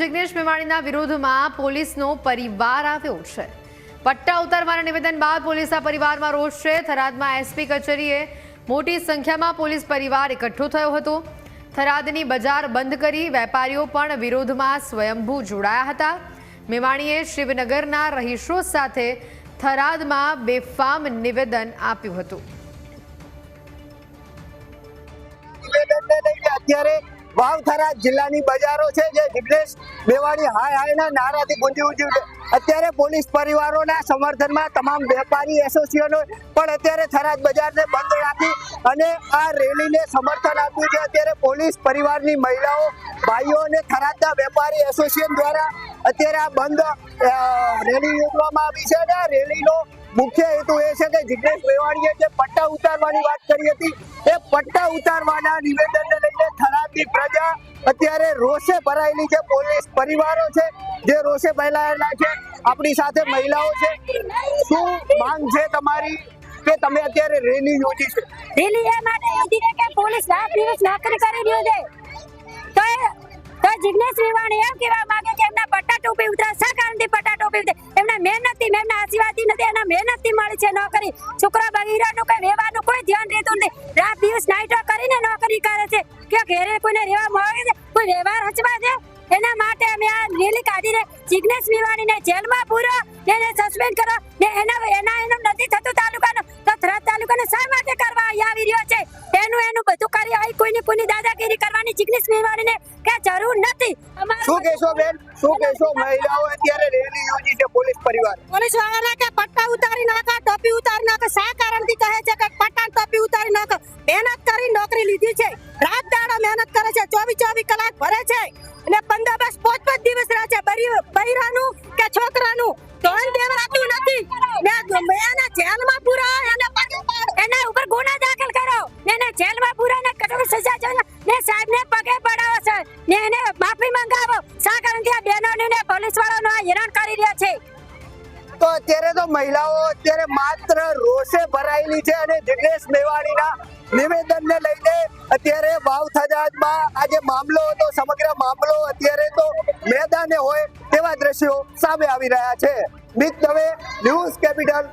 જિગ્નેશ મેવાણીના વિરોધમાં પોલીસનો પરિવાર આવ્યો છે. પટ્ટા ઉતારવાના નિવેદન બાદ પોલીસના પરિવારમાં રોષ છે. થરાદમાં એસપી કચેરીએ મોટી સંખ્યામાં પોલીસ પરિવાર એકઠો થયો હતો. થરાદની બજાર બંધ કરી વેપારીઓ પણ વિરોધમાં સ્વયંભૂ જોડાયા હતા. મેવાણીએ શિવનગરના રહીશો સાથે થરાદમાં બેફામ નિવેદન આપ્યું હતું. અત્યારે વાવથરા જિલ્લાની બજારો છે જે જિગ્નેશ મેવાણી હાય હાયના નારાથી ગુંજી ઉઠ્યું છે અત્યારે પોલીસ પરિવારોના સમર્થનમાં તમામ વેપારી એસોસિએશનો પણ અત્યારે થરાદ બજારને બંધ રાખી અને આ રેલીને સમર્થન આપ્યું છે. અત્યારે પોલીસ પરિવારની મહિલાઓ, ભાઈઓ અને થરાદના વેપારી એસોસિએશન દ્વારા અત્યારે આ બંધ રેલી યોજવામાં આવી છે અને આ રેલીનો મુખ્ય હેતુ એ છે કે જિગ્નેશ મેવાણીએ જે પટ્ટા ઉતારવાની વાત કરી હતી, એ પટ્ટા ઉતારવાના નિવેદનને લઈને થરાદની પ્રજા અત્યારે રોષે ભરાયેલી છે. પોલીસ પરિવારો છે, જે રોષે ભરાયેલા છે, આપણી સાથે મહિલાઓ છે. શું માંગ છે તમારી કે તમે અત્યારે રેલી યોજી છે? રેલી એ માટે યોજી કે પોલીસ રાત દિવસ નોકરી કરી રહ્યો છે? જિગ્નેશ મેવાણી એમ કહેવા માંગે કે એમના પટ્ટા ટોપી ઉતરા શા કારણથી પટ્ટા ટોપી ઉતરે એમના મહેનતથી, એમના આશીર્વાદથી નથી, એના મહેનતથી મળી છે નોકરી. છોકરા બગીરાનું કઈ રહેવાનું કોઈ ધ્યાન રહેતું નથી. રાત દિવસ નાઈટો કરીને નોકરી કરે છે. કે ઘરે કોઈને રહેવા મળે છે? કોઈ વ્યવહાર હચવા છે? એના માટે અમે આ રેલી કાઢીને જિગ્નેશ મેવાણીને જેલમાં પૂરો એને સસ્પેન્ડ કરો. ને એના એના એનું નથી થતું તાલુકાનું. તો થરાદ તાલુકાને શા માટે કરવા આવી રહ્યો છે? એનું એનું બધું કરી આવી કોઈની કોઈની દાદાગીરી કરવાની જિગ્નેશ મેવાણીને કે જરૂર નથી. શું કહેશો બેન? શું કહેશો? મહિલાઓ અત્યારે રેલી યોજી છે પોલીસ પરિવાર. પોલીસ વાળાને કે પટ્ટા ઉતારી નાખો ટોપી ઉતારી નાખો શા કારણથી કહે છે કે પટ્ટા ટોપી ઉતારી નાખો? મહેનત કરી નોકરી લીધી છે. રાત દાડો મહેનત કરે છે. ચોવીસ ચોવીસ કલાક ભરે છે. અને બંદોબસ્ત પાંચ પાંચ દિવસ રહે છે. બરી- ને સાહેબને પગે પડાવો છે. ને એને માફી મંગાવો. શા કારણથી આ બહેનોને ને પોલીસ વાળાનો આ હેરાન કરી રહ્યા છે? તો અત્યારે તો મહિલાઓ અત્યારે માત્ર રોષે ભરાયેલી છે અને જિગ્નેશ મેવાણીના નિવેદનને લઈને અત્યારે વાવ થજાજમાં આજે મામલો હતો, સમગ્ર મામલો અત્યારે તો મેદાને હોય તેવા દ્રશ્યો સામે આવી રહ્યા છે. મિત દવે ન્યૂઝ કેપિટલ